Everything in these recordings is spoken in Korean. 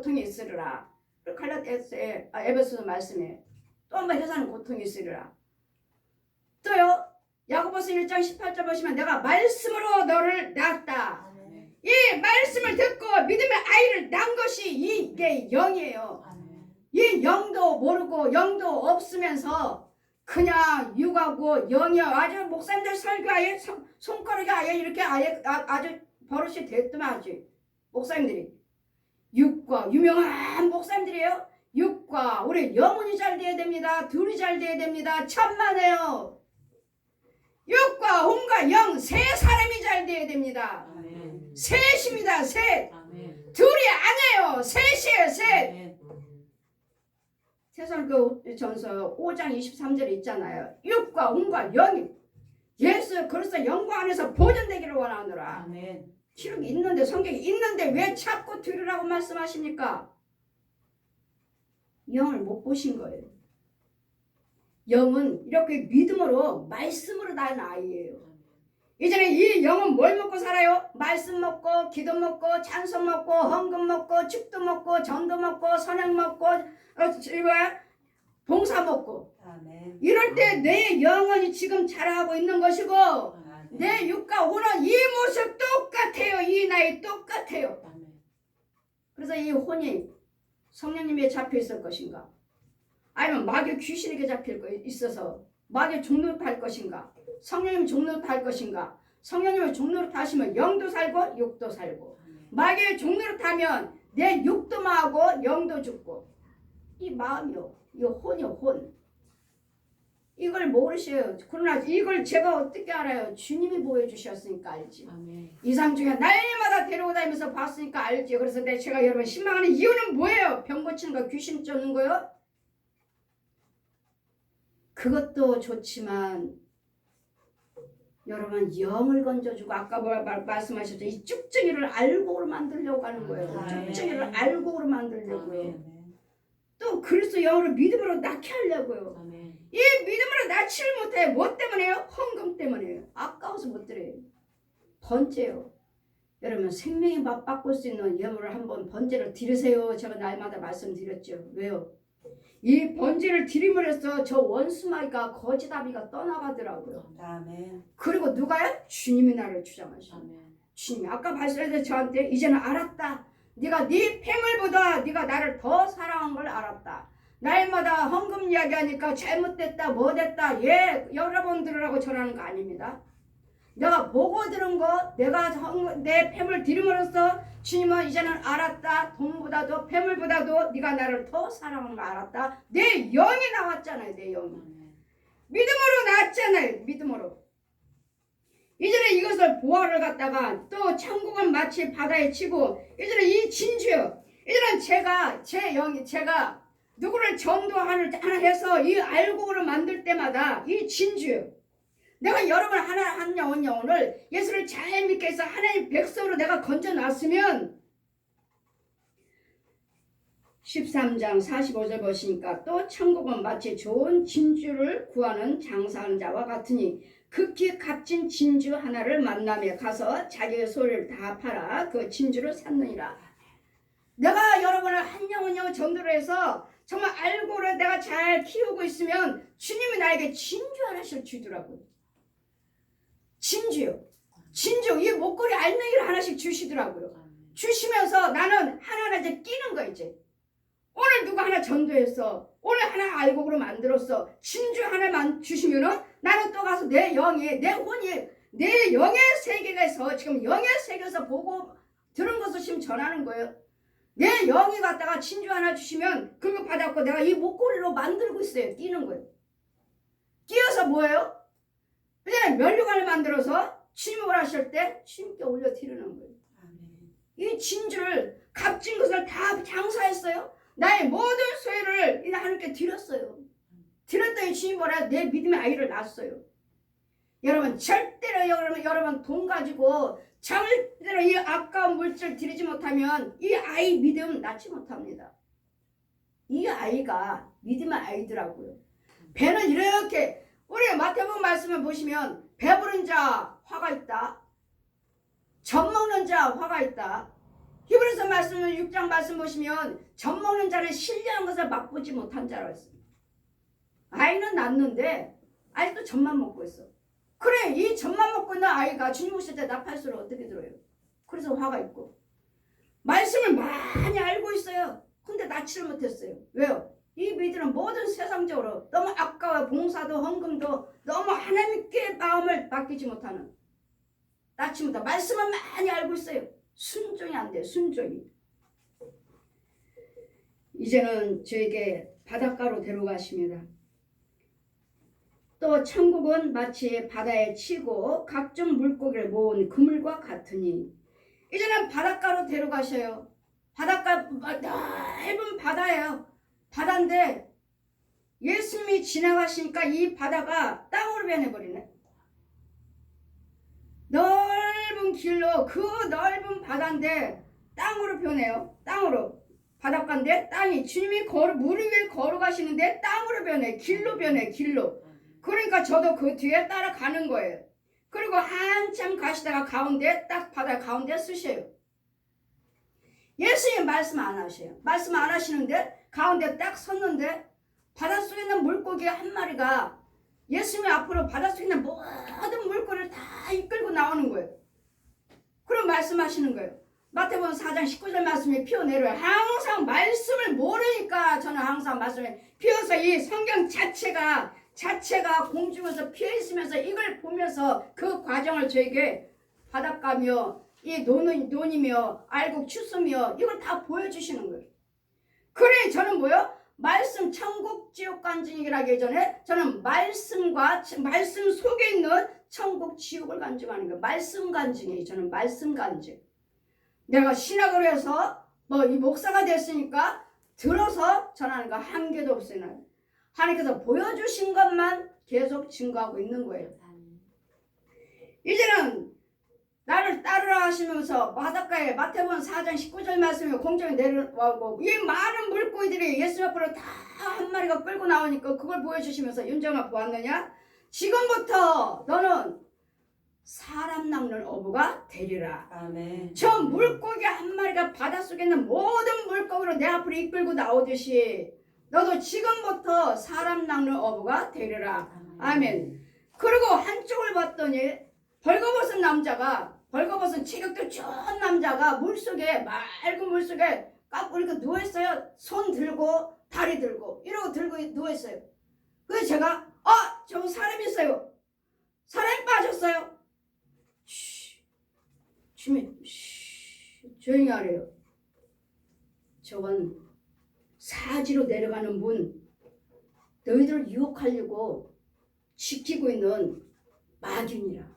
고통이 있으리라. 갈라디아서에 아, 에베소서 말씀에 또한번 회사는 고통이 있으리라. 또요. 야고보서 1장 18절 보시면 내가 말씀으로 너를 낳았다. 이 말씀을 듣고 믿음의 아이를 낳은 것이 이게 영이에요. 이 영도 모르고 영도 없으면서 그냥 육하고 영이요 아주 목사님들 설교 아예 손- 손가락이 아예 이렇게 아예 아, 아주 버릇이 됐더만 아주 목사님들이 육과 유명한 목사님들이에요 육과 우리 영혼이 잘 돼야 됩니다 둘이 잘 돼야 됩니다 천만에요 육과 혼과 영 세 사람이 잘 돼야 됩니다 아멘. 셋입니다 셋 아멘. 둘이 아니에요 셋이에요 셋. 세상그 전서 5장 23절에 있잖아요. 육과 혼과 영이 예수 그리스도 영과 안에서 보존되기를 원하노라. 아멘. 기록이 있는데 성경이 있는데 왜 자꾸 들으라고 말씀하십니까? 영을 못 보신 거예요. 영은 이렇게 믿음으로 말씀으로 낳은 아이예요. 이제는 이 영은 뭘 먹고 살아요? 말씀 먹고 기도 먹고 찬송 먹고 헌금 먹고 축도 먹고 전도 먹고 선행 먹고 어, 저- 뭐야? 봉사 먹고 아멘. 이럴 때 내 영혼이 지금 자라고 있는 것이고. 내 육과 혼은 이 모습 똑같아요. 이 나이 똑같아요. 그래서 이 혼이 성령님에 잡혀 있을 것인가? 아니면 마귀 귀신에게 잡힐 거 있어서 마귀 종노릇 할 것인가? 성령님 종노릇 할 것인가? 성령님을 종노릇 하시면 영도 살고 육도 살고 아멘. 마귀의 종노릇 하면 내 육도 망하고 영도 죽고 이 마음이요. 이 혼이요 혼. 이걸 모르셔요. 그러나 이걸 제가 어떻게 알아요? 주님이 보여주셨으니까 알지. 아멘. 이상 중에 날마다 데리고 다니면서 봤으니까 알지. 그래서 내 제가 여러분 신망하는 이유는 뭐예요? 병 고치는 거, 귀신 쫓는 거요? 그것도 좋지만 여러분 영을 건져주고 아까 뭐 말, 말씀하셨죠? 이 쭉증이를 알고로 만들려고 하는 거예요. 아멘. 쭉증이를 알고로 만들려고요. 아멘. 또 그리스도 영으로 믿음으로 낳게 하려고요. 아멘. 이 믿음으로 낳지를 못해. 뭐 때문에요? 헌금 때문에요. 아까워서 못 드려요. 번제요. 여러분 생명이 맛바꿀 수 있는 예물을 한번 번제를 드리세요. 제가 날마다 말씀드렸죠. 왜요? 이 번제를 드림으로써 저 원수마귀가 거지다비가 떠나가더라고요. 아멘. 그리고 누가요? 주님이 나를 주장하시고 아멘. 주님이 아까 말씀하셨 저한테 이제는 알았다. 네가 네 폐물보다 네가 나를 더 사랑한 걸 알았다. 날마다 헌금 이야기하니까 잘못됐다, 뭐됐다. 예, 여러분 들으라고 전하는 거 아닙니다. 내가 보고 들은 거, 내가 헌- 내 폐물 드림으로써 주님은 이제는 알았다. 돈보다도 폐물보다도 네가 나를 더 사랑하는 거 알았다. 내 영이 나왔잖아요, 내 영이. 믿음으로 나왔잖아요. 믿음으로. 이제는 이것을 보화를 갖다가 또 천국은 마치 바다에 치고 이제는 이 진주요. 이제는 제가 제 영이 제가 누구를 전도하는 하나 해서 이 알고를 만들 때마다 이 진주요. 내가 여러분 하나 한 영혼 영혼을 예수를 잘 믿게 해서 하나님 백성으로 내가 건져 놨으면 13장 45절 보시니까 또 천국은 마치 좋은 진주를 구하는 장사하는 자와 같으니 극히 값진 진주 하나를 만남에 가서 자기의 소리를 다 팔아 그 진주를 샀느니라. 내가 여러분을 한 영혼 영혼 전도를 해서 정말 알고를 내가 잘 키우고 있으면 주님이 나에게 진주 하나씩 주더라고요. 진주요. 진주. 이 목걸이 알맹이를 하나씩 주시더라고요. 주시면서 나는 하나하나 이제 끼는 거 이제. 오늘 누가 하나 전도했어. 오늘 하나 알곡으로 만들었어. 진주 하나만 주시면은 나는 또 가서 내 영이, 내 혼이, 내 영의 세계에서 지금 영의 세계에서 보고 들은 것을 지금 전하는 거예요. 내 영이 갖다가 진주 하나 주시면 그거 받았고 내가 이 목걸이로 만들고 있어요. 끼는 거예요. 끼어서 뭐예요? 그냥 면류관을 만들어서 주님이 원하실 때 주님께 올려 드리는 거예요. 이 진주를 값진 것을 다 장사했어요. 나의 모든 소유를 이 하나님께 드렸어요. 드렸더니 주님 뭐라 내 믿음의 아이를 낳았어요. 여러분 절대로 여러분 여러분 돈 가지고 절대로 이 아까운 물질 드리지 못하면 이 아이 믿음 낳지 못합니다. 이 아이가 믿음의 아이더라고요. 배는 이렇게 우리 마태복음 말씀을 보시면 배부른 자 화가 있다. 젖 먹는 자 화가 있다. 히브리서 말씀을 6장 말씀 보시면 젖 먹는 자는 신령한 것을 맛보지 못한 자라고 했습니다. 아이는 낳는데 아직도 젖만 먹고 있어. 그래 이 젖만 먹고 있는 아이가 주님 오실 때 나팔소를 어떻게 들어요? 그래서 화가 있고 말씀을 많이 알고 있어요. 근데 낳지를 못했어요. 왜요? 이 미들은 모든 세상적으로 너무 아까워 봉사도 헌금도 너무 하나님께 마음을 맡기지 못하는 낳지 못한 말씀을 많이 알고 있어요. 순종이 안 돼요. 순종이. 이제는 저에게 바닷가로 데려가십니다. 또 천국은 마치 바다에 치고 각종 물고기를 모은 그물과 같으니 이제는 바닷가로 데려가셔요. 바닷가 넓은 바다예요. 바다인데 예수님이 지나가시니까 이 바다가 땅으로 변해버리네. 넓은 길로 그 넓은 바다인데 땅으로 변해요. 땅으로. 바닷가인데 땅이 주님이 걸어 물 위에 걸어가시는데 땅으로 변해. 길로 변해. 길로. 그러니까 저도 그 뒤에 따라가는 거예요. 그리고 한참 가시다가 가운데 딱 바다 가운데 쓰셔요. 예수님 말씀 안 하셔요. 말씀 안 하시는데 가운데 딱 섰는데 바닷속에 있는 물고기 한 마리가 예수님 앞으로 바닷속에 있는 모든 물고기를 다 이끌고 나오는 거예요. 그럼 말씀하시는 거예요. 마태복음 4장 19절 말씀이 피어내려요. 항상 말씀을 모르니까 저는 항상 말씀을 피어서 이 성경 자체가 자체가 공중에서 피어 있으면서 이걸 보면서 그 과정을 저에게 바닷가며 이 논, 논이며 알곡 추수며 이걸 다 보여주시는 거예요. 그래 저는 뭐요? 말씀 천국 지옥 간증이라기 전에 저는 말씀과 말씀 속에 있는 천국 지옥을 간증하는 거예요. 말씀 간증이에요. 저는 말씀 간증. 내가 신학을 해서 뭐 이 목사가 됐으니까 들어서 전하는 거 한 개도 없어요. 하나님께서 보여주신 것만 계속 증거하고 있는 거예요. 이제는 나를 따르라 하시면서 바닷가에 마태복음 4장 19절 말씀에 공정에 내려와고 이 많은 물고기들이 예수 앞으로 다 한 마리가 끌고 나오니까 그걸 보여주시면서 윤정아 보았느냐? 지금부터 너는 사람 낚는 어부가 되리라. 아멘. 저 물고기 한 마리가 바닷속에 있는 모든 물고기로 내 앞으로 이끌고 나오듯이 너도 지금부터 사람 낚는 어부가 되리라. 아멘. 그리고 한쪽을 봤더니 벌거벗은 남자가 벌거벗은 체격도 좋은 남자가 물속에 맑은 물속에 깎고 누워있어요. 손 들고 다리 들고 이러고 들고 누워있어요. 그래서 제가 아 저거 사람 있어요. 사람이 빠졌어요. 쉬, 주민 쉬, 조용히 하래요. 저건 사지로 내려가는 문 너희들을 유혹하려고 지키고 있는 마귀니라.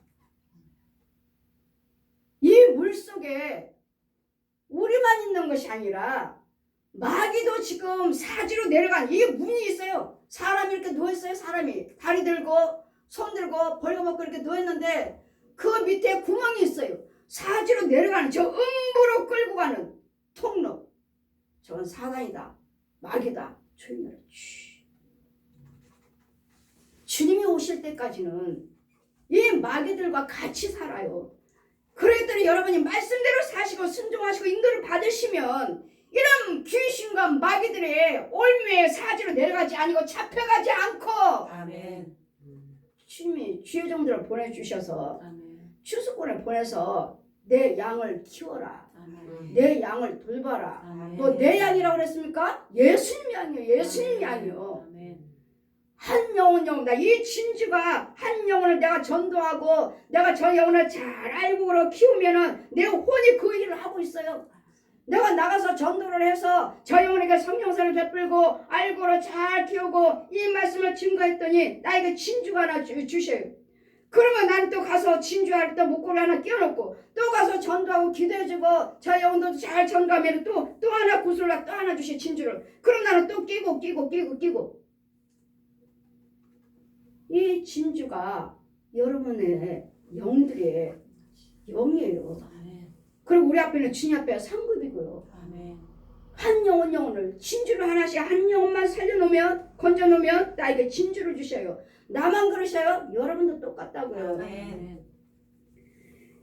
이 물 속에 우리만 있는 것이 아니라 마귀도 지금 사지로 내려간 이 문이 있어요. 사람이 이렇게 누워있어요. 사람이 다리 들고 손 들고 벌거벗고 이렇게 누워있는데 그 밑에 구멍이 있어요. 사지로 내려가는 저 음부로 끌고 가는 통로. 저건 사단이다. 마귀다. 하라. 쉬. 주님이 오실 때까지는 이 마귀들과 같이 살아요. 그랬더니 여러분이 말씀대로 사시고 순종하시고 인도를 받으시면 이런 귀신과 마귀들의 올무에 사지로 내려가지 아니고 잡혀가지 않고 아멘. 주님이 주의 종들을 보내주셔서 아멘. 추수꾼을 보내서 내 양을 키워라. 아멘. 내 양을 돌봐라. 또 내 양이라고 그랬습니까? 예수님 양이요. 예수님. 양이요. 한 영혼 영혼다. 이 진주가 한 영혼을 내가 전도하고 내가 저 영혼을 잘 알고 그러 키우면은 내 혼이 그 일을 하고 있어요. 내가 나가서 전도를 해서 저 영혼에게 성령사를 베풀고 알고로 잘 키우고 이 말씀을 증거했더니 나에게 진주가 하나 주, 주셔요. 그러면 난또 가서 진주할 때 목걸이 하나 끼워놓고 또 가서 전도하고 기도해주고 저 영혼도 잘 전도하면 또또 하나 구슬라 또 하나 주시 진주를 그럼 나는 또 끼고 끼고 끼고 끼고 이 진주가 여러분의 영들의 영이에요. 그리고 우리 앞에는 주님 앞에 상급이고요. 한 영혼 영혼을 진주를 하나씩 한 영혼만 살려놓으면 건져놓으면 나에게 진주를 주셔요. 나만 그러셔요? 여러분도 똑같다고요. 아멘.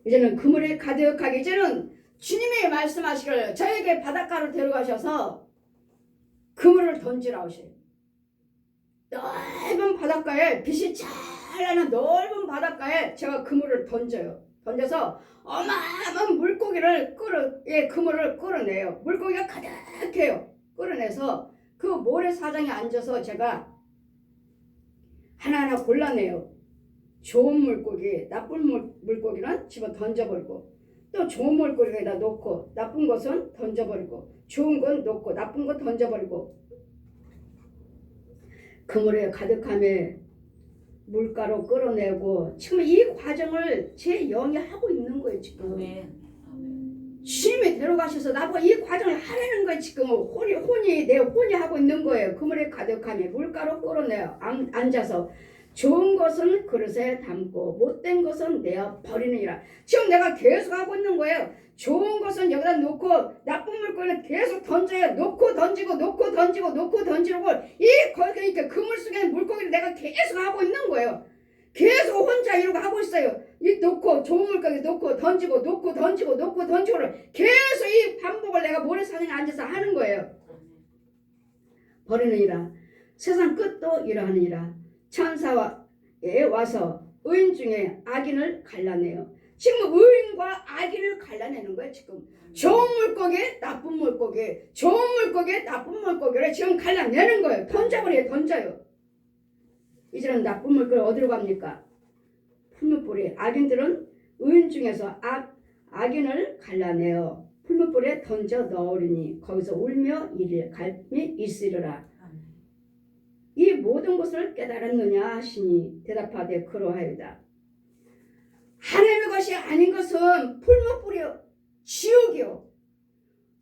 이제는 그물에 가득하게 이제는 주님이 말씀하시길 저에게 바닷가로 데려가셔서 그물을 던지라 하셔요. 넓은 바닷가에 빛이 찬란한 넓은 바닷가에 제가 그물을 던져요. 던져서 어마어마한 물고기를 끌어, 예, 그물을 끌어내요. 물고기가 가득해요. 끌어내서 그 모래사장에 앉아서 제가 하나하나 골라내요. 좋은 물고기, 나쁜 물, 물고기는 집어 던져버리고 또 좋은 물고기에다 놓고 나쁜 것은 던져버리고 좋은 건 놓고 나쁜 건 던져버리고 그물에 가득함에 물가로 끌어내고 지금 이 과정을 제 영이 하고 있는 거예요 지금 아멘. 주님이 데려가셔서 나보고 이 과정을 하라는 거예요 지금 혼이 혼이 내 혼이 하고 있는 거예요. 그물에 가득함에 물가로 끌어내요 앉- 앉아서 좋은 것은 그릇에 담고 못된 것은 내어 버리느니라. 지금 내가 계속 하고 있는 거예요. 좋은 것은 여기다 놓고 나쁜 물건은 계속 던져요. 놓고 던지고 놓고 던지고 놓고 던지고 이 거기 그러니까 그물 속에 물고기를 내가 계속 하고 있는 거예요 계속 혼자 이러고 하고 있어요. 이 놓고 좋은 물고기 놓고 던지고 놓고 던지고 놓고 던지고를 계속 이 반복을 내가 모래사장에 앉아서 하는 거예요. 버리느니라. 세상 끝도 이러하느니라. 천사와에 와서 의인 중에 악인을 갈라내요. 지금 의인과 악인을 갈라내는 거예요 지금. 좋은 물고기 나쁜 물고기 좋은 물고기 나쁜 물고기를 지금 갈라내는 거예요. 던져버려요 던져요 이제는 나쁜 물고기 어디로 갑니까 풀무불이 악인들은 의인 중에서 악, 악인을 갈라내어 풀무불에 던져 넣으리니 거기서 울며 이를 갈미 있으리라. 이 모든 것을 깨달았느냐 하시니 대답하되 그러하여다. 하나님의 것이 아닌 것은 풀무불이요 지옥이요.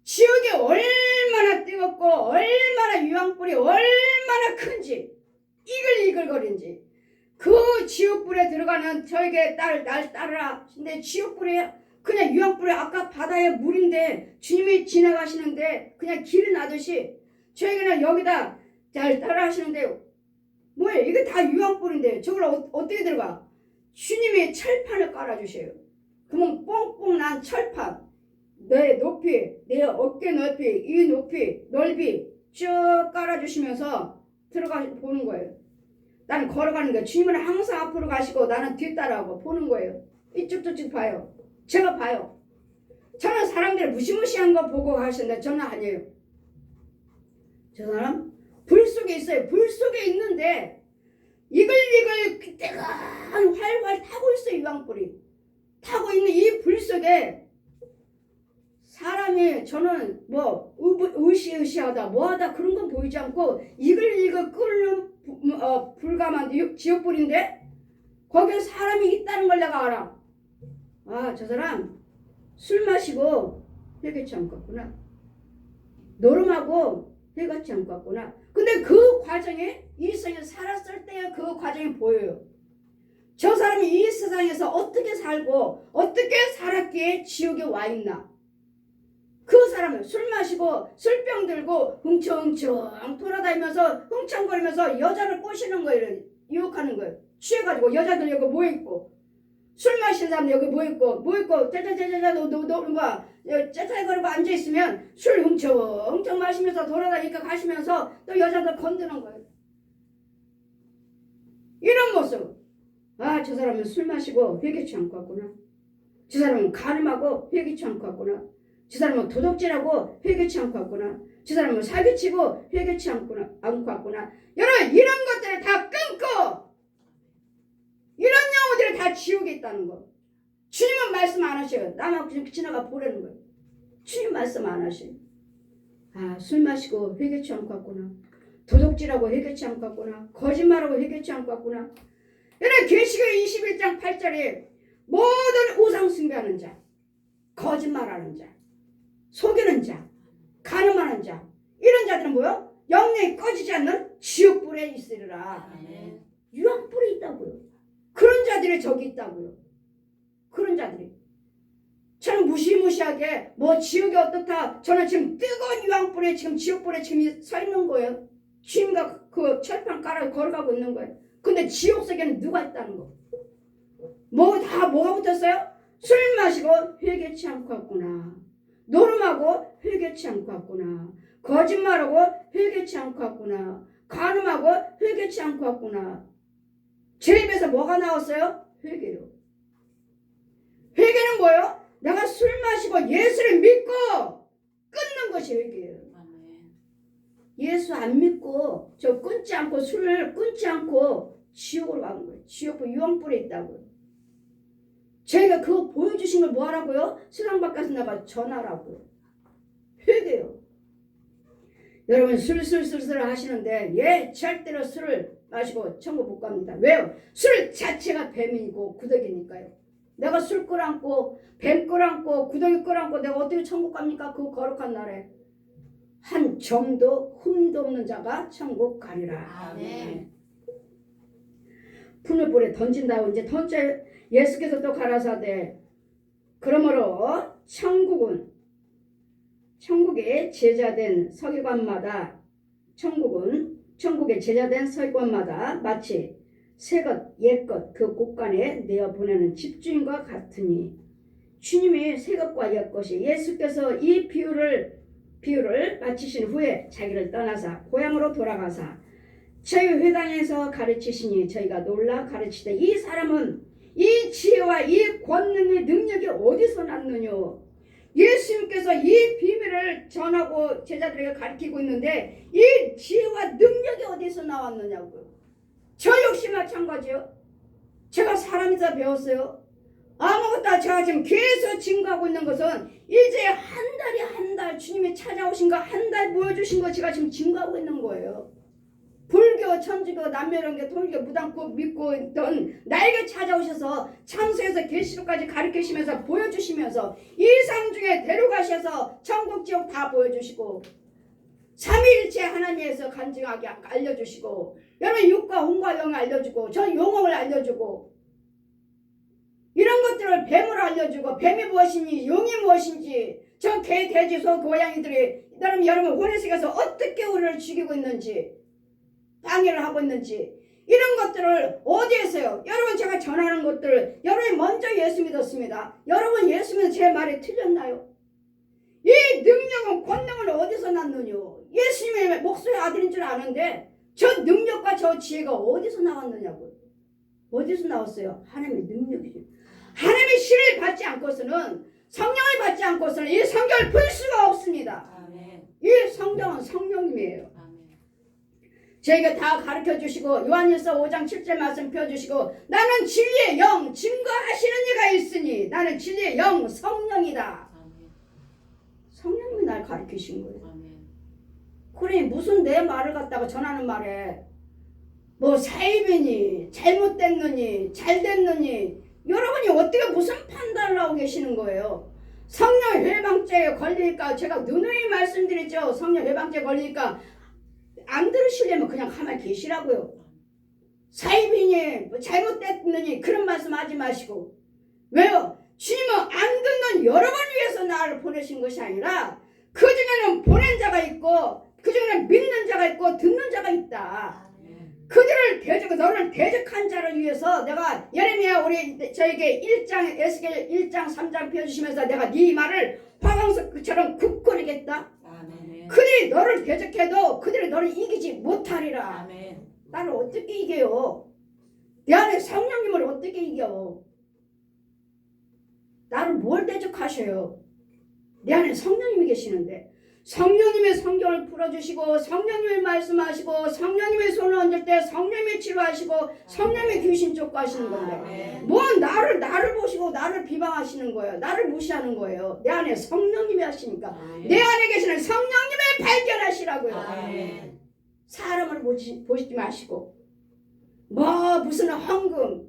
지옥이 얼마나 뜨겁고 얼마나 유황불이 얼마나 큰지 이글이글거린지 그 지옥불에 들어가는 저에게 딸, 날 따르라. 근데 지옥불에 그냥 유황불에 아까 바다의 물인데 주님이 지나가시는데 그냥 길 나듯이 저에게는 여기다 잘 따라 하시는데 뭐예요? 이게 다 유황불인데 저걸 어, 어떻게 들어가? 주님이 철판을 깔아주셔요. 그러면 뽕뽕 난 철판 내 높이 내 어깨 높이 이 높이 넓이 쭉 깔아주시면서 들어가 보는 거예요. 나는 걸어가는 거예요. 주님은 항상 앞으로 가시고 나는 뒤따라하고 보는 거예요. 이쪽 저쪽 봐요. 제가 봐요. 저는 사람들이 무시무시한 거 보고 가시는데 저는 아니에요. 저 사람 불 속에 있어요. 불 속에 있는데 이글이글 뜨거운 활활 타고 있어요. 유황불이 타고 있는 이 불 속에 사람이 저는 뭐 의- 으시으시하다 뭐하다 그런 건 보이지 않고 이글이글 끓는 부- 어, 불감한 유- 지옥불인데 거기에 사람이 있다는 걸 내가 알아. 아 저 사람 술 마시고 회개치 않고 갔구나. 노름하고 회개치 않고 갔구나. 근데 그 과정에 이 세상에 살았을 때의 그 과정이 보여요. 저 사람이 이 세상에서 어떻게 살고 어떻게 살았기에 지옥에 와 있나. 그 사람은 술 마시고 술병 들고 흥청흥청 돌아다니면서 흥청거리면서 여자를 꼬시는 거예요. 유혹하는 거예요. 취해가지고 여자들 여기 모여있고 술 마시는 사람 여기 모여있고 모여있고 짜자자자자 너너너 뭐야 짜잘거리고 앉아있으면 술 흥청흥청 마시면서 돌아다니까 가시면서 또 여자들 건드는 거예요. 이런 모습. 아, 저 사람은 술 마시고 회개치 않고 왔구나. 저 사람은 가늠하고 회개치 않고 왔구나. 저 사람은 도둑질하고 회개치 않고 왔구나. 저 사람은 사기치고 회개치 않구나, 않고 왔구나. 여러분, 이런 것들을 다 끊고, 이런 영혼들이 다 지옥에 있다는 거. 주님은 말씀 안 하셔요. 나만 그냥 지나가 보라는 거예요. 주님 말씀 안 하셔요. 아, 술 마시고 회개치 않고 왔구나. 도둑질하고 회개치 않고 왔구나. 거짓말하고 회개치 않고 왔구나. 여러분, 계시록 21장 8절에 모든 우상 숭배하는 자, 거짓말하는 자, 속이는 자, 가늠하는 자, 이런 자들은 뭐요? 영영이 꺼지지 않는 지옥불에 있으리라. 아멘. 유황불에 있다고요. 그런 자들이 저기 있다고요. 그런 자들이. 저는 무시무시하게 뭐 지옥이 어떻다. 저는 지금 뜨거운 유황불에 지금 지옥불에 지금 서 있는 거예요. 주님과 그 철판 깔아 걸어가고 있는 거예요. 근데 지옥 속에는 누가 있다는 거? 뭐 다 뭐가 붙었어요? 술 마시고 회개치 않고 왔구나. 노름하고 회개치 않고 왔구나. 거짓말하고 회개치 않고 왔구나. 간음하고 회개치 않고 왔구나. 제 입에서 뭐가 나왔어요? 회개요. 회개는 뭐예요? 내가 술 마시고 예수를 믿고 끊는 것이 회개예요. 예수 안 믿고 저 끊지 않고 술을 끊지 않고 지옥으로 가는 거예요. 지옥 유황불에 있다고요. 저희가 그거 보여주신 걸 뭐하라고요? 수당 바깥에 나가 전하라고요. 회개요. 여러분 술술술술 하시는데 예 절대로 술을 마시고 천국 못 갑니다. 왜요? 술 자체가 뱀이고 구더기니까요. 내가 술 끌어안고 뱀 끌어안고 구더기 끌어안고 내가 어떻게 천국 갑니까? 그 거룩한 날에 한 점도 흠도 없는 자가 천국 가리라. 아멘. 풀물불에 던진다고 이제 던져 예수께서 또 가라사대. 그러므로 천국은 천국의 제자된 서기관마다 천국은 천국의 제자된 서기관마다 마치 새것 옛것 그 곳간에 내어 보내는 집주인과 같으니 주님이 새것과 옛것이 예수께서 이 비유를 비유를 마치신 후에 자기를 떠나사 고향으로 돌아가사 저희 회당에서 가르치시니 저희가 놀라 가르치되 이 사람은 이 지혜와 이 권능의 능력이 어디서 났느냐 예수님께서 이 비밀을 전하고 제자들에게 가르치고 있는데 이 지혜와 능력이 어디서 나왔느냐고요 저 역시 마찬가지요? 제가 사람이다 배웠어요? 아무것도 제가 지금 계속 증거하고 있는 것은 이제 한 달이 한 달 주님이 찾아오신 거 한 달 보여주신 거 제가 지금 증거하고 있는 거예요 불교, 천주교, 남매론교, 통일교, 무당교 믿고 있던 나에게 찾아오셔서 창세에서 계시록까지 가르치시면서 보여주시면서 이상 중에 데려가셔서 천국 지옥 다 보여주시고 삼위일체 하나님에서 간증하게 알려주시고 여러분 육과 혼과 영을 알려주고 저 용어를 알려주고 이런 것들을 뱀으로 알려주고 뱀이 무엇인지 용이 무엇인지 저 개, 돼지, 소, 고양이들이 여러분 여러분 혼에서 어떻게 우리를 죽이고 있는지 방해를 하고 있는지 이런 것들을 어디에서요? 여러분 제가 전하는 것들 여러분이 먼저 예수 믿었습니다. 여러분 예수 믿어 제 말이 틀렸나요? 이 능력은 권능은 어디서 났느냐? 예수님의 목소리 아들인 줄 아는데 저 능력과 저 지혜가 어디서 나왔느냐고 어디서 나왔어요? 하나님의 능력이죠. 하나님의 신을 받지 않고서는 성령을 받지 않고서는 이 성경을 풀 수가 없습니다. 이 성경은 성령님이에요. 저희가 다 가르쳐 주시고 요한일서 5장 7절 말씀 펴 주시고 나는 진리의 영 증거하시는 이가 있으니 나는 진리의 영 성령이다. 아멘. 성령님이 날 가르치신 거예요. 아멘. 그래 무슨 내 말을 갖다가 전하는 말에 뭐 사입이니 잘못됐느니 잘됐느니 여러분이 어떻게 무슨 판단을 하고 계시는 거예요? 성령 해방죄에 걸리니까 제가 누누이 말씀드렸죠. 성령 해방죄 걸리니까 안 들으시려면 그냥 가만히 계시라고요. 사입이니 뭐 잘못됐느니 그런 말씀 하지 마시고 왜요? 주님은 안 듣는 여러분을 위해서 나를 보내신 것이 아니라 그 중에는 보낸 자가 있고 그 중에는 믿는 자가 있고 듣는 자가 있다. 그들을 대적 너를 대적한 자를 위해서 내가 예레미야 우리 저에게 1장 에스겔 1장 3장 펴주시면서 내가 네 말을 화강석처럼 굳건하겠다. 그들이 너를 대적해도 그들이 너를 이기지 못하리라. 아멘. 나를 어떻게 이겨요? 내 안에 성령님을 어떻게 이겨? 나를 뭘 대적하셔요? 내 안에 성령님이 계시는데 성령님의 성경을 풀어주시고 성령님의 말씀하시고 성령님의 손을 얹을 때 성령님이 치료하시고 성령님의 귀신 쫓고하시는 건데. 뭔 나를 나를 보시고 나를 비방하시는 거예요? 나를 무시하는 거예요? 내 안에 성령님이 하시니까 내 안에 계시는 성령님을 발견하시라고요. 아멘. 사람을 보시, 보시지 마시고 뭐 무슨 헌금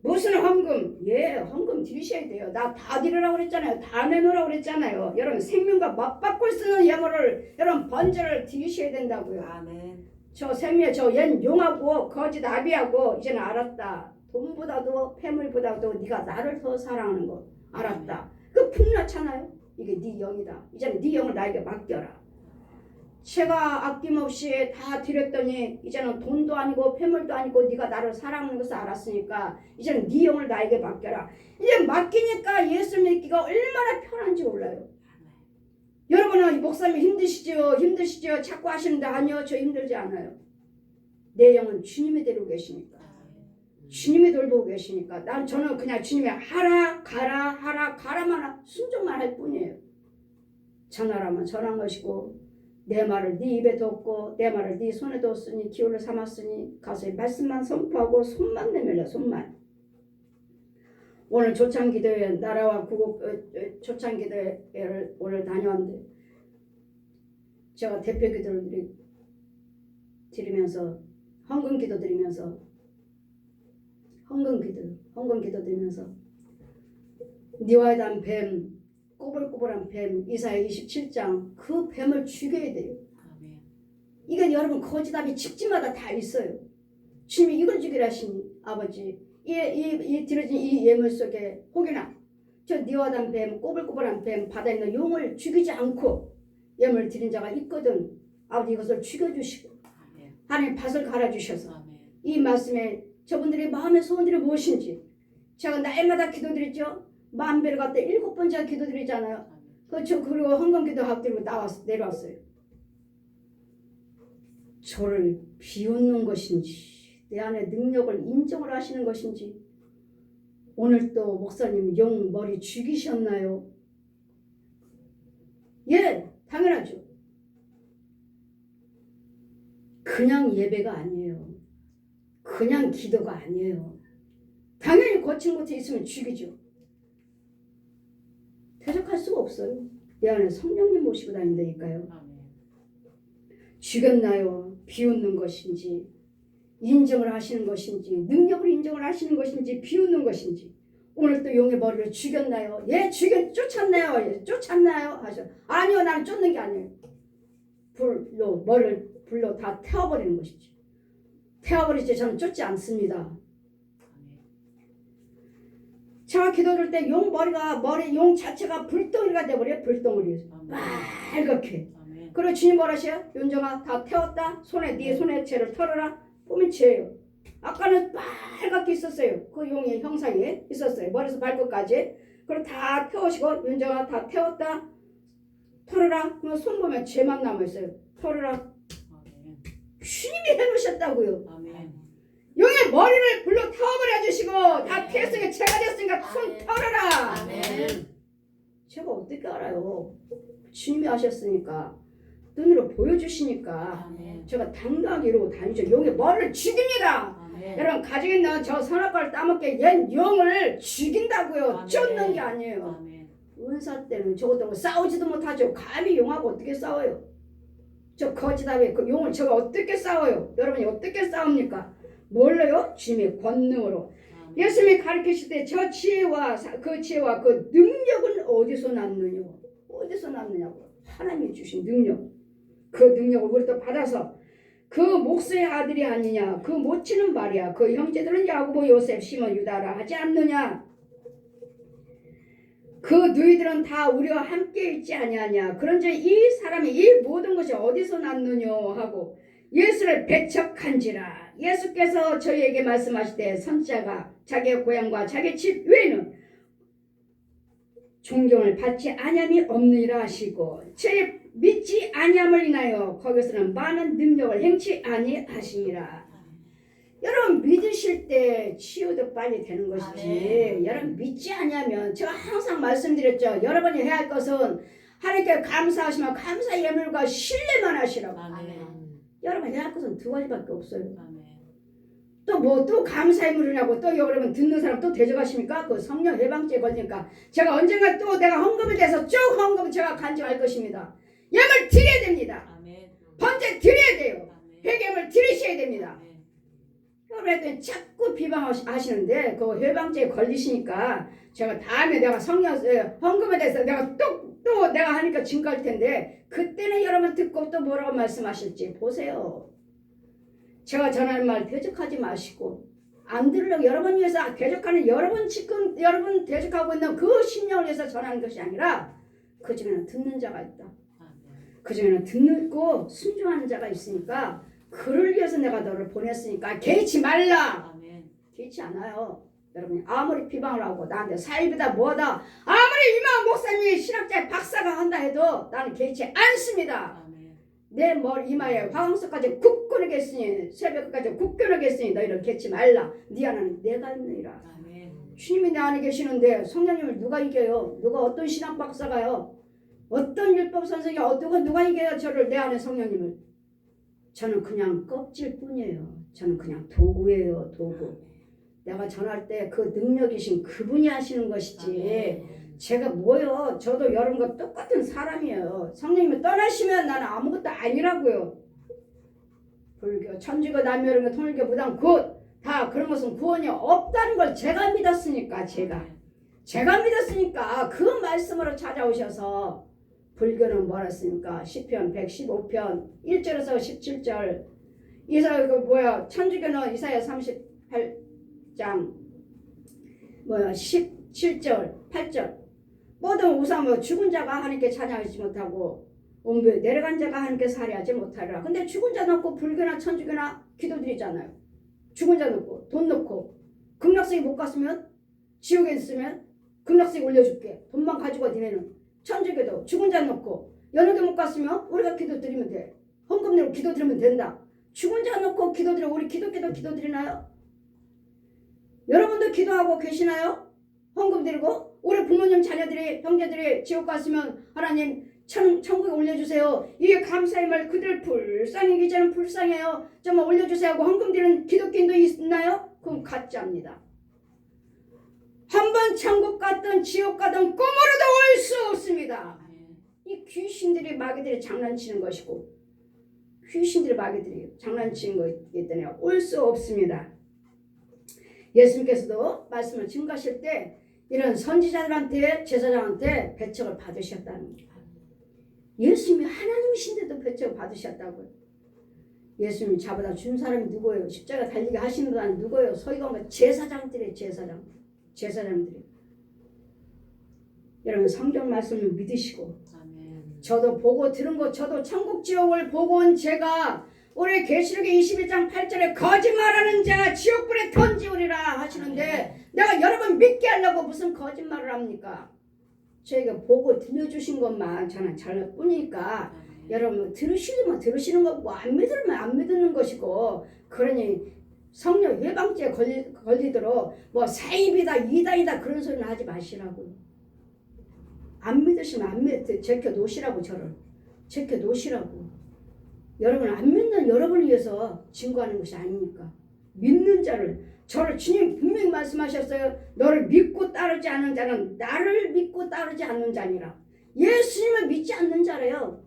무슨 헌금 예 헌금 드리셔야 돼요. 나 다 드리라고 그랬잖아요. 다 내놓으라고 그랬잖아요. 여러분 생명과 맞바꿀 쓰는 예물을 여러분 번제를 드리셔야 된다고요. 아멘. 저 생명 저옛 용하고 거짓 아비하고 이제는 알았다. 돈보다도 폐물보다도 네가 나를 더 사랑하는 거 알았다. 그 풍나잖아요 이게 네 영이다 이제는 네 영을 나에게 맡겨라 제가 아낌없이 다 드렸더니 이제는 돈도 아니고 폐물도 아니고 네가 나를 사랑하는 것을 알았으니까 이제는 네 영을 나에게 맡겨라. 이제 맡기니까 예수 믿기가 얼마나 편한지 몰라요. 여러분은 목사님 힘드시죠? 힘드시죠? 자꾸 하시는데 아니요 저 힘들지 않아요. 내 영은 주님이 데리고 계시니까. 주님이 돌보고 계시니까 난 저는 그냥 주님이 하라 가라 하라 가라만 하- 순종만 할 뿐이에요. 전하라면 전한 것이고 내 말을 네 입에 뒀고 내 말을 네 손에 뒀으니 기울여 삼았으니 가서 이 말씀만 선포하고 손만 내밀려 손만 오늘 조창기도회 나라와 구국 어, 어, 조창기도회를 오늘 다녀왔는데 제가 대표 기도를 드리, 드리면서 헌금 기도 드리면서 헌금 기도 헌금 기도 드리면서 니와에 대한 뱀 꼬불꼬불한 뱀 이사야 27장 그 뱀을 죽여야 돼요. 아멘. 이건 여러분 거지답이 집집마다 다 있어요. 주님이 이걸 죽이라 하시니 아버지 이, 이, 이 들어진 이 예물 속에 혹여나 저 니와단 뱀 꼬불꼬불한 뱀 바다에 있는 용을 죽이지 않고 예물 드린 자가 있거든 아버지 이것을 죽여주시고. 하나님 밭을 갈아주셔서 아멘. 이 말씀에 저분들의 마음의 소원들이 무엇인지 제가 날마다 기도드렸죠 만배를 갔다 일곱 번 제가 기도드리잖아요 아멘. 그렇죠. 그리고 헌금 기도 하고 들고 나왔 내려왔어요. 저를 비웃는 것인지 내 안에 능력을 인정을 하시는 것인지 오늘 또 목사님 용 머리 죽이셨나요? 예, 당연하죠. 그냥 예배가 아니에요. 그냥 기도가 아니에요. 당연히 거친 곳에 있으면 죽이죠. 대적할 수가 없어요. 내 안에 성령님 모시고 다닌다니까요. 죽였나요? 비웃는 것인지 인정을 하시는 것인지 능력을 인정을 하시는 것인지 비웃는 것인지 오늘 또 용의 머리를 죽였나요? 예, 죽였 쫓았나요? 예, 쫓았나요? 하셔. 아니요, 나는 쫓는 게 아니에요. 불로 머리를 불로 다 태워버리는 것이지. 태워버리지 저는 쫓지 않습니다. 제가 기도를 때용 머리가 머리 용 자체가 불덩이가 돼버려요. 불덩어리. 빨갛게. 그리고 주님 뭐라 하셔요? 윤정아 다 태웠다. 손에 네 손에 채를 털어라. 보면 죄예요. 아까는 빨갛게 있었어요. 그 용의 형상이 있었어요. 머리에서 발끝까지. 그리고 다 태우시고 윤정아 다 태웠다. 털어라. 그러면 손 보면 죄만 남아 있어요. 털어라. 주님이 해놓으셨다고요. 아멘. 용의 머리를 불로 태워버려 주시고 다 태웠으니까 죄가 됐으니까 손. 털어라. 아멘. 제가 어떻게 알아요? 주님이 하셨으니까 눈으로 보여주시니까 아멘. 제가 이러고 다니죠. 용의 머리를 죽입니다. 아멘. 여러분 가지고 있는 저 선악과를 따먹게 옛 용을 죽인다고요. 아멘. 쫓는 게 아니에요. 아멘. 은사 때는 저것도 싸우지도 못하죠. 감히 용하고 어떻게 싸워요? 저 거지다에 그 용을 제가 어떻게 싸워요? 여러분이 어떻게 싸웁니까? 뭘로요? 주님의 권능으로. 예수님이 가르치실 때 저 지혜와 사- 그 지혜와 그 능력은 어디서 났느냐? 어디서 났느냐고. 하나님이 주신 능력. 그 능력을 우리도 받아서 그 목수의 아들이 아니냐? 그 모치는 말이야. 그 형제들은 야고보, 요셉, 시몬, 유다라 하지 않느냐? 그 너희들은 다 우리와 함께 있지 아니하냐? 그런즉 이 사람이 이 모든 것이 어디서 났느냐 하고 예수를 배척한지라. 예수께서 저희에게 말씀하실 때 선자가 자기의 고향과 자기 집 외에는 존경을 받지 아니함이 없느니라 하시고 제 믿지 아니함을 인하여 거기서는 많은 능력을 행치 아니하시니라 여러분 믿으실 때 치유도 빨리 되는 것이지 아멘. 여러분 믿지 아니하면 제가 항상 말씀드렸죠 여러분이 해야 할 것은 하나님께 감사하시면 감사 예물과 신뢰만 하시라고 아멘. 여러분 해야 할 것은 두 가지밖에 없어요. 또 뭐 또 감사의 물이라고 또 여러분 듣는 사람 또 대적하십니까? 그 성령 해방죄 걸리니까 제가 언젠가 또 내가 헌금에 대해서 쭉 헌금 제가 간증할 것입니다. 예물 드려야 됩니다. 번제 드려야 돼요. 회개물 드리셔야 됩니다. 아멘. 여러분 자꾸 비방하시는데 그 해방죄에 걸리시니까 제가 다음에 내가 성령 에, 헌금에 대해서 내가 또 또 내가 하니까 증거할 텐데 그때는 여러분 듣고 또 뭐라고 말씀하실지 보세요. 제가 전하는 말 대적하지 마시고 안 들으려고 여러분 위해서 대적하는 여러분 지금 여러분 대적하고 있는 그 심령을 위해서 전하는 것이 아니라 그 중에는 듣는 자가 있다. 아멘. 그 중에는 듣고 순종하는 자가 있으니까 그를 위해서 내가 너를 보냈으니까 개의치 말라. 아멘. 개의치 않아요. 여러분이 아무리 비방을 하고 나한테 사입이다 뭐다 아무리 이만 목사님 신학자 박사가 한다 해도 나는 개의치 않습니다. 아멘. 내 머리 이마에 화광석까지 굳건하겠으니 새벽까지 굳건하겠으니 너희를 개치 말라. 네 안에는 내가 있느니라. 아멘. 주님이 내 안에 계시는데 성령님을 누가 이겨요? 누가 어떤 신학 박사가요? 어떤 율법 선생이 어떤 누가 이겨요? 저를 내 안에 성령님을. 저는 그냥 껍질 뿐이에요. 저는 그냥 도구예요, 도구. 내가 전할 때 그 능력이신 그분이 하시는 것이지. 아멘. 제가 뭐요? 저도 여러분과 똑같은 사람이에요. 성령님이 떠나시면 나는 아무것도 아니라고요. 불교, 천주교, 남묘론교, 통일교, 무당, 굿 다 그런 것은 구원이 없다는 걸 제가 믿었으니까 제가 제가 믿었으니까 그 말씀으로 찾아오셔서 불교는 뭐라 했습니까? 시편 115편 1절에서 17절. 이사야 그 뭐야? 천주교는 이사야 38장. 뭐야? 17절 8절. 모든 우상은 죽은 자가 하나님께 찬양하지 못하고 옹배 내려간 자가 하나님께 살해하지 못하리라. 근데 죽은 자 놓고 불교나 천주교나 기도드리잖아요. 죽은 자 놓고 돈 놓고 극락성이 못 갔으면 지옥에 있으면 극락성이 올려줄게. 돈만 가지고 니네는 천주교도 죽은 자 놓고 연옥에 못 갔으면 우리가 기도 드리면 돼 헌금 내고 기도 드리면 된다 죽은 자 놓고 기도 드려 우리 기독교도 기도 드리나요? 여러분도 기도하고 계시나요? 헌금 드리고 우리 부모님 자녀들이 형제들이 지옥 갔으면 하나님 천, 천국에 올려주세요. 이게 감사의 말 그들 불쌍히 기자는 불쌍해요. 정말 올려주세요 하고 헌금 드리는 기독교인도 있나요? 그건 가짜입니다. 한 번 천국 갔든 지옥 가든 꿈으로도 올 수 없습니다. 이 귀신들이 마귀들이 장난치는 것이고 귀신들이 마귀들이 장난치는 것이기 때문에 올 수 없습니다. 예수님께서도 말씀을 증거하실 때 이런 선지자들한테 제사장한테 배척을 받으셨다는 거예요. 예수님이 하나님이신데도 배척을 받으셨다고요. 예수님 잡아다 준 사람이 누구예요? 십자가 달리게 하시는 분이 누구예요? 뭐 제사장들이에요. 제사장. 제사장들이. 여러분 성경 말씀을 믿으시고 아멘. 저도 보고 들은 거 저도 천국 지옥을 보고 온 제가 올해 계시록의 21장 8절에 거짓말하는 자 지옥불에 던지우리라 하시는데 내가 여러분 믿게 하려고 무슨 거짓말을 합니까? 저희가 보고 들려주신 것만 저는 잘 뿐이니까 아멘. 여러분 들으시면 들으시는 거고 안 믿으면 안 믿는 것이고 그러니 성령 예방죄에 걸리, 걸리도록 뭐 사입이다 이다이다 그런 소리는 하지 마시라고. 안 믿으시면 안 믿, 제껴 놓으시라고 저를. 제껴 놓으시라고. 여러분 안 믿는 여러분을 위해서 증거하는 것이 아니니까. 믿는 자를 저를 주님 분명히 말씀하셨어요. 너를 믿고 따르지 않는 자는 나를 믿고 따르지 않는 자니라. 예수님을 믿지 않는 자래요.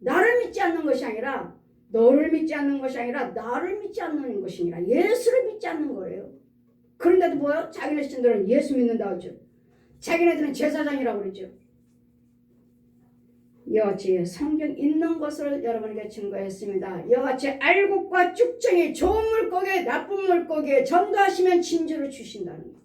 나를 믿지 않는 것이 아니라 너를 믿지 않는 것이 아니라 나를 믿지 않는 것이니라 예수를 믿지 않는 거래요 그런데도 뭐요? 자기네 신들은 예수 믿는다고 하죠 자기네들은 제사장이라고 그러죠 이와 같이 성경 있는 것을 여러분에게 증거했습니다. 이와 같이 알곡과 쭉정이 좋은 물고기, 나쁜 물고기에 전도하시면 진주를 주신다는 거.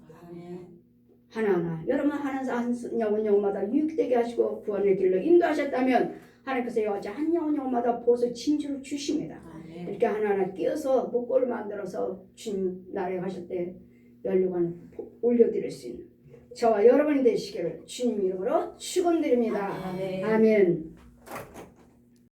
하나하나 여러분 하나한 영혼 영혼마다 유익되게 하시고 구원의 길로 인도하셨다면 하나님께서 같이 한 영혼 영혼마다 보서 진주를 주십니다. 아멘. 이렇게 하나하나 끼어서 목골을 만들어서 주님 나라에 가실 때 연료관 올려드릴 수 있는 저와 여러분이 되시기를 주님 이름으로 축원드립니다. 아멘. 아멘.